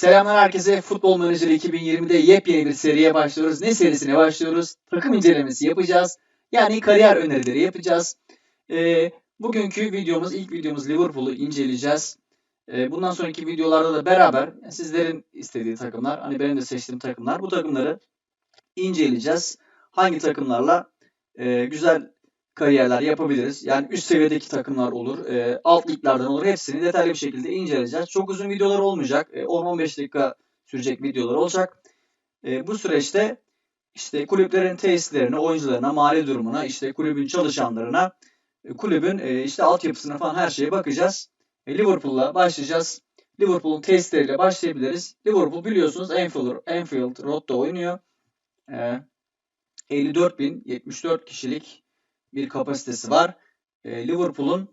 Selamlar herkese. Futbol Menajeri 2020'de yepyeni bir seriye başlıyoruz. Ne serisine başlıyoruz? Takım incelemesi yapacağız. Yani kariyer önerileri yapacağız. Ee, bugünkü videomuz, ilk videomuz Liverpool'u inceleyeceğiz. Ee, bundan sonraki videolarda da beraber sizlerin istediği takımlar, hani benim de seçtiğim takımlar, bu takımları inceleyeceğiz. Hangi takımlarla e, güzel kariyerler yapabiliriz. Yani üst seviyedeki takımlar olur, e, alt liglerden olur. Hepsini detaylı bir şekilde inceleyeceğiz. Çok uzun videolar olmayacak. E, 10-15 dakika sürecek videolar olacak. E, bu süreçte işte kulüplerin tesislerine, oyuncularına, mali durumuna, işte kulübün çalışanlarına, e, kulübün e, işte altyapısına falan her şeye bakacağız. E, Liverpool'la başlayacağız. Liverpool'un testleriyle başlayabiliriz. Liverpool biliyorsunuz Anfield, Anfield Road'da oynuyor. E, 54.074 kişilik bir kapasitesi var. E, Liverpool'un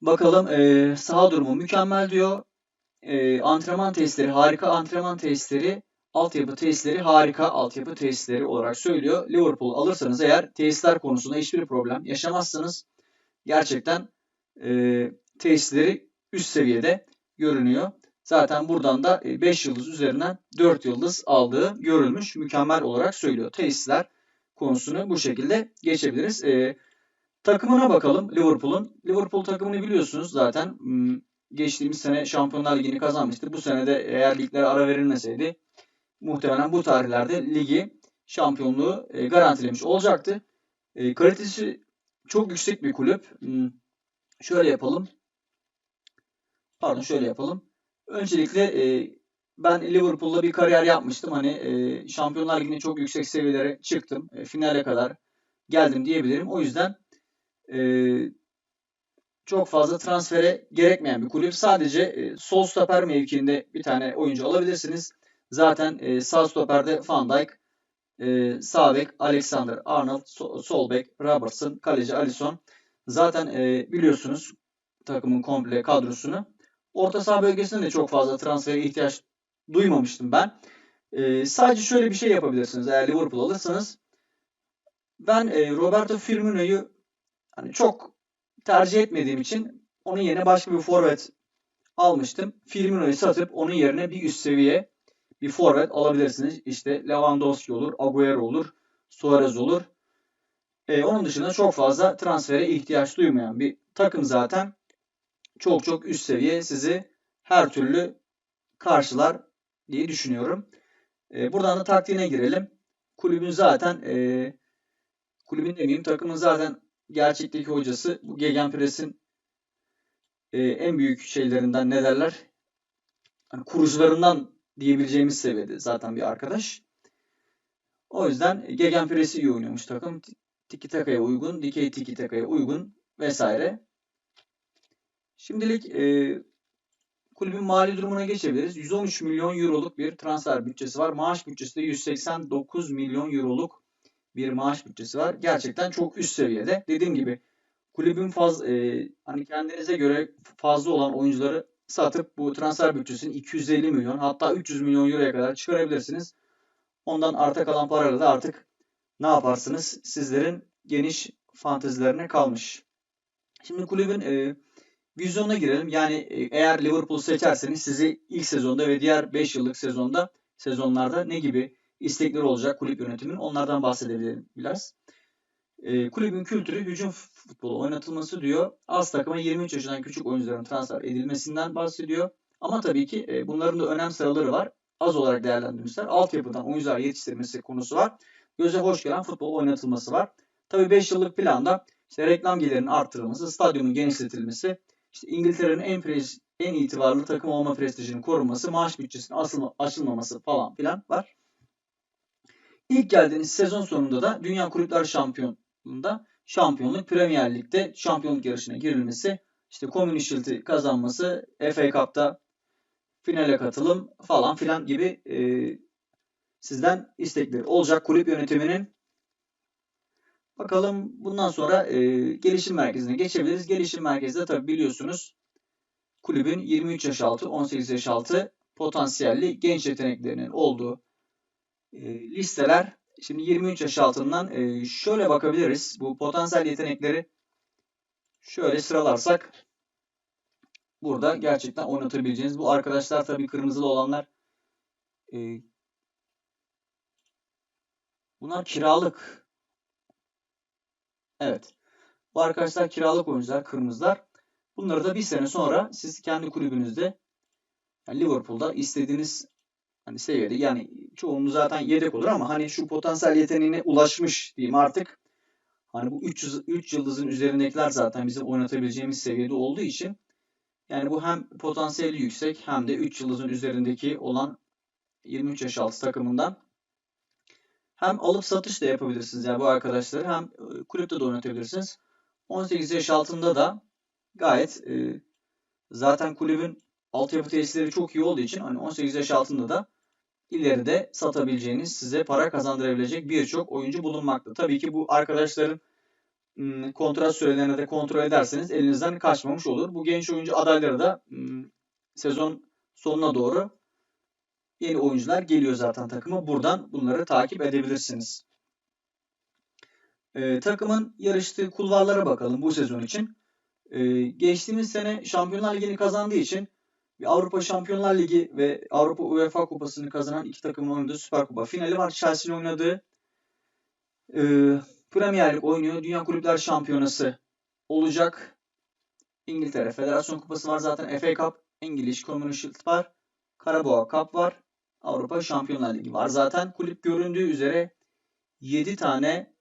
bakalım e, saha durumu mükemmel diyor. E, antrenman testleri harika antrenman testleri altyapı tesisleri harika altyapı tesisleri olarak söylüyor. Liverpool alırsanız eğer tesisler konusunda hiçbir problem yaşamazsınız. Gerçekten e, tesisleri üst seviyede görünüyor. Zaten buradan da 5 yıldız üzerinden 4 yıldız aldığı görülmüş. Mükemmel olarak söylüyor. Tesisler konusunu bu şekilde geçebiliriz. E, takımına bakalım Liverpool'un. Liverpool takımını biliyorsunuz zaten. Hmm, geçtiğimiz sene Şampiyonlar Ligi'ni kazanmıştı. Bu sene de eğer liglere ara verilmeseydi muhtemelen bu tarihlerde ligi şampiyonluğu e, garantilemiş olacaktı. E, kalitesi çok yüksek bir kulüp. Hmm, şöyle yapalım. Pardon şöyle yapalım. Öncelikle e, ben Liverpool'da bir kariyer yapmıştım. Hani e, Şampiyonlar Ligi'ne çok yüksek seviyelere çıktım. E, finale kadar geldim diyebilirim. O yüzden e, çok fazla transfere gerekmeyen bir kulüp. Sadece e, sol stoper mevkiinde bir tane oyuncu alabilirsiniz. Zaten e, sağ stoperde Van Dijk, e, sağ bek Alexander Arnold, so, sol bek Robertson, kaleci Alisson. Zaten e, biliyorsunuz takımın komple kadrosunu. Orta saha bölgesinde de çok fazla transfere ihtiyaç duymamıştım ben. E, sadece şöyle bir şey yapabilirsiniz eğer Liverpool alırsanız. Ben e, Roberto Firmino'yu hani çok tercih etmediğim için onun yerine başka bir forvet almıştım. Firmino'yu satıp onun yerine bir üst seviye bir forvet alabilirsiniz. İşte Lewandowski olur, Agüero olur, Suarez olur. E, onun dışında çok fazla transfere ihtiyaç duymayan bir takım zaten. Çok çok üst seviye sizi her türlü karşılar diye düşünüyorum. E, buradan da taktiğine girelim. Kulübün zaten e, kulübün demeyeyim takımın zaten gerçekteki hocası bu Gegenpress'in e, en büyük şeylerinden ne derler? Hani kurucularından diyebileceğimiz seviyede zaten bir arkadaş. O yüzden Gegenpress'i iyi oynuyormuş takım. Tiki takaya uygun, dikey tiki takaya uygun vesaire. Şimdilik e, kulübün mali durumuna geçebiliriz. 113 milyon euroluk bir transfer bütçesi var. Maaş bütçesi de 189 milyon euroluk bir maaş bütçesi var. Gerçekten çok üst seviyede. Dediğim gibi kulübün faz e, hani kendinize göre fazla olan oyuncuları satıp bu transfer bütçesini 250 milyon hatta 300 milyon euroya kadar çıkarabilirsiniz. Ondan arta kalan parayla da artık ne yaparsınız? Sizlerin geniş fantezilerine kalmış. Şimdi kulübün e, vizyonuna girelim. Yani e, eğer Liverpool seçerseniz sizi ilk sezonda ve diğer 5 yıllık sezonda sezonlarda ne gibi istekleri olacak kulüp yönetimin onlardan bahsedebilirim biraz. E, kulübün kültürü hücum futbolu oynatılması diyor. Az takıma 23 yaşından küçük oyuncuların transfer edilmesinden bahsediyor. Ama tabii ki e, bunların da önem sıraları var. Az olarak değerlendirmişler. Altyapıdan oyuncular yetiştirmesi konusu var. Göze hoş gelen futbol oynatılması var. Tabii 5 yıllık planda işte reklam gelirinin artırılması, stadyumun genişletilmesi, işte İngiltere'nin en prez, en itibarlı takım olma prestijinin korunması, maaş bütçesinin asılma, açılmaması falan filan var. İlk geldiğiniz sezon sonunda da Dünya Kulüpler Şampiyonluğu'nda şampiyonluk Premier Lig'de şampiyonluk yarışına girilmesi, işte Community Shield'i kazanması, FA Cup'ta finale katılım falan filan gibi e, sizden istekleri olacak kulüp yönetiminin. Bakalım bundan sonra e, gelişim merkezine geçebiliriz. Gelişim merkezinde tabi biliyorsunuz kulübün 23 yaş altı, 18 yaş altı potansiyelli genç yeteneklerinin olduğu e, listeler. Şimdi 23 yaş altından e, şöyle bakabiliriz. Bu potansiyel yetenekleri şöyle sıralarsak burada gerçekten oynatabileceğiniz. Bu arkadaşlar tabii kırmızılı olanlar e, bunlar kiralık. Evet. Bu arkadaşlar kiralık oyuncular, kırmızılar. Bunları da bir sene sonra siz kendi kulübünüzde yani Liverpool'da istediğiniz hani seviyede yani çoğunluğu zaten yedek olur ama hani şu potansiyel yeteneğine ulaşmış diyeyim artık. Hani bu 300 3 yıldızın üzerindekiler zaten bizim oynatabileceğimiz seviyede olduğu için yani bu hem potansiyeli yüksek hem de 3 yıldızın üzerindeki olan 23 yaş altı takımından hem alıp satış da yapabilirsiniz yani bu arkadaşları hem e, kulüpte de oynatabilirsiniz. 18 yaş altında da gayet e, zaten kulübün altyapı tesisleri çok iyi olduğu için hani 18 yaş altında da ileride satabileceğiniz, size para kazandırabilecek birçok oyuncu bulunmakta. Tabii ki bu arkadaşların kontrat sürelerini de kontrol ederseniz elinizden kaçmamış olur. Bu genç oyuncu adayları da sezon sonuna doğru yeni oyuncular geliyor zaten takıma. Buradan bunları takip edebilirsiniz. Ee, takımın yarıştığı kulvarlara bakalım bu sezon için. Ee, geçtiğimiz sene Şampiyonlar Ligi'ni kazandığı için Avrupa Şampiyonlar Ligi ve Avrupa UEFA Kupası'nı kazanan iki takımın oynadığı Süper Kupa finali var. Chelsea'nin oynadığı e, Premier Lig oynuyor. Dünya Kulüpler Şampiyonası olacak. İngiltere Federasyon Kupası var zaten. FA Cup, İngiliz Community Shield var. Karabağ Cup var. Avrupa Şampiyonlar Ligi var. Zaten kulüp göründüğü üzere 7 tane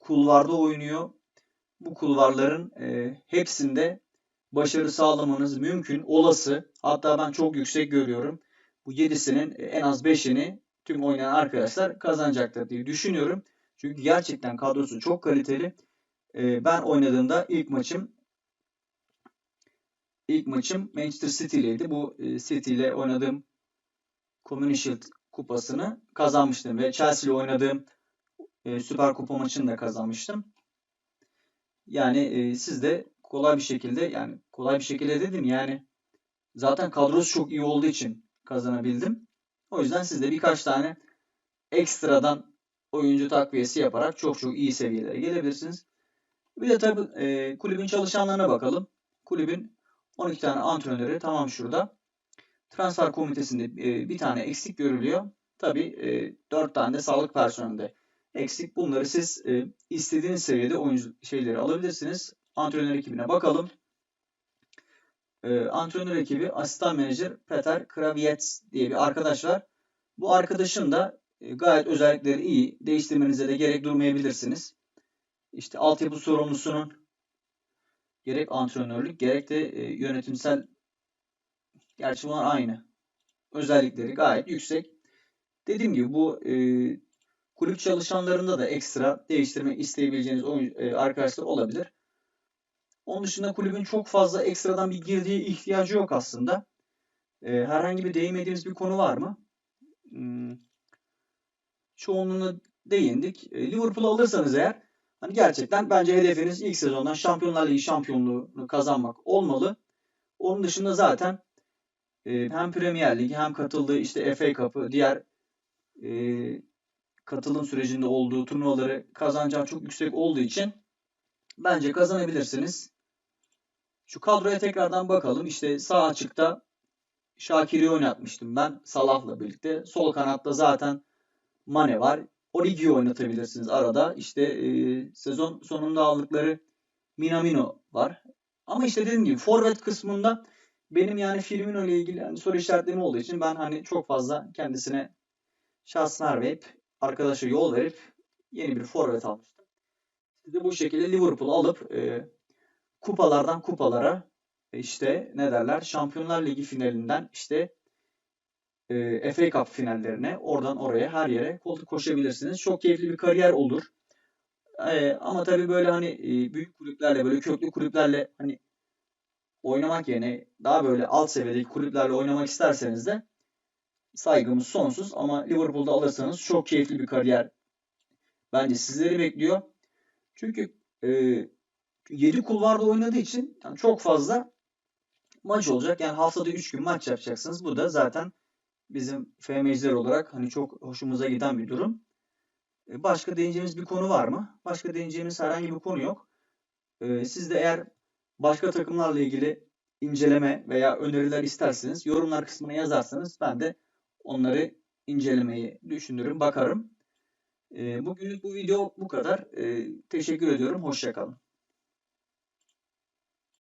kulvarda oynuyor. Bu kulvarların e, hepsinde başarı sağlamanız mümkün, olası. Hatta ben çok yüksek görüyorum. Bu 7'sinin en az 5'ini tüm oynayan arkadaşlar kazanacaktır diye düşünüyorum. Çünkü gerçekten kadrosu çok kaliteli. Ee, ben oynadığımda ilk maçım ilk maçım Manchester City ileydi. Bu e, City ile oynadığım Community kupasını kazanmıştım ve Chelsea ile oynadığım e, Süper Kupa maçını da kazanmıştım. Yani e, siz de kolay bir şekilde yani kolay bir şekilde dedim yani zaten kadrosu çok iyi olduğu için kazanabildim. O yüzden siz de birkaç tane ekstradan oyuncu takviyesi yaparak çok çok iyi seviyelere gelebilirsiniz. Bir de tabi e, kulübün çalışanlarına bakalım. Kulübün 12 tane antrenörü tamam şurada. Transfer komitesinde e, bir tane eksik görülüyor. Tabi e, 4 tane de sağlık personeli eksik. Bunları siz e, istediğiniz seviyede oyuncu şeyleri alabilirsiniz. Antrenör ekibine bakalım. E, antrenör ekibi asistan menajer Peter Kraviets diye bir arkadaş var. Bu arkadaşın da e, gayet özellikleri iyi. Değiştirmenize de gerek durmayabilirsiniz. İşte altyapı sorumlusunun gerek antrenörlük gerek de e, yönetimsel gerçi bunlar aynı. Özellikleri gayet yüksek. Dediğim gibi bu e, kulüp çalışanlarında da ekstra değiştirmek isteyebileceğiniz e, arkadaşlar olabilir. Onun dışında kulübün çok fazla ekstradan bir girdiği ihtiyacı yok aslında. E, herhangi bir değinmediğimiz bir konu var mı? Hmm, çoğunluğuna değindik. E, Liverpool'u alırsanız eğer hani gerçekten bence hedefiniz ilk sezondan Şampiyonlar Ligi şampiyonluğunu kazanmak olmalı. Onun dışında zaten e, hem Premier Lig hem katıldığı işte FA Cup'ı diğer e, katılım sürecinde olduğu turnuvaları kazanacağı çok yüksek olduğu için bence kazanabilirsiniz. Şu kadroya tekrardan bakalım. İşte sağ açıkta Şakir'i oynatmıştım ben Salah'la birlikte. Sol kanatta zaten Mane var. Origi'yi oynatabilirsiniz arada. İşte e, sezon sonunda aldıkları Minamino var. Ama işte dediğim gibi forvet kısmında benim yani Firmino ile ilgili yani soru işaretlerim olduğu için ben hani çok fazla kendisine şans vermeyip arkadaşa yol verip yeni bir forvet almıştım. Siz de bu şekilde Liverpool alıp e, kupalardan kupalara işte ne derler Şampiyonlar Ligi finalinden işte e, FA Cup finallerine oradan oraya her yere koltuk koşabilirsiniz. Çok keyifli bir kariyer olur. E, ama tabii böyle hani e, büyük kulüplerle böyle köklü kulüplerle hani oynamak yerine daha böyle alt seviyedeki kulüplerle oynamak isterseniz de saygımız sonsuz ama Liverpool'da alırsanız çok keyifli bir kariyer bence sizleri bekliyor. Çünkü e, 7 kulvarda oynadığı için yani çok fazla maç olacak. Yani haftada 3 gün maç yapacaksınız. Bu da zaten bizim FM'ciler olarak hani çok hoşumuza giden bir durum. E, başka değineceğimiz bir konu var mı? Başka değineceğimiz herhangi bir konu yok. E, siz de eğer başka takımlarla ilgili inceleme veya öneriler isterseniz yorumlar kısmına yazarsanız ben de onları incelemeyi düşünürüm, bakarım. E, bugünlük bu video bu kadar. E, teşekkür ediyorum. Hoşça kalın.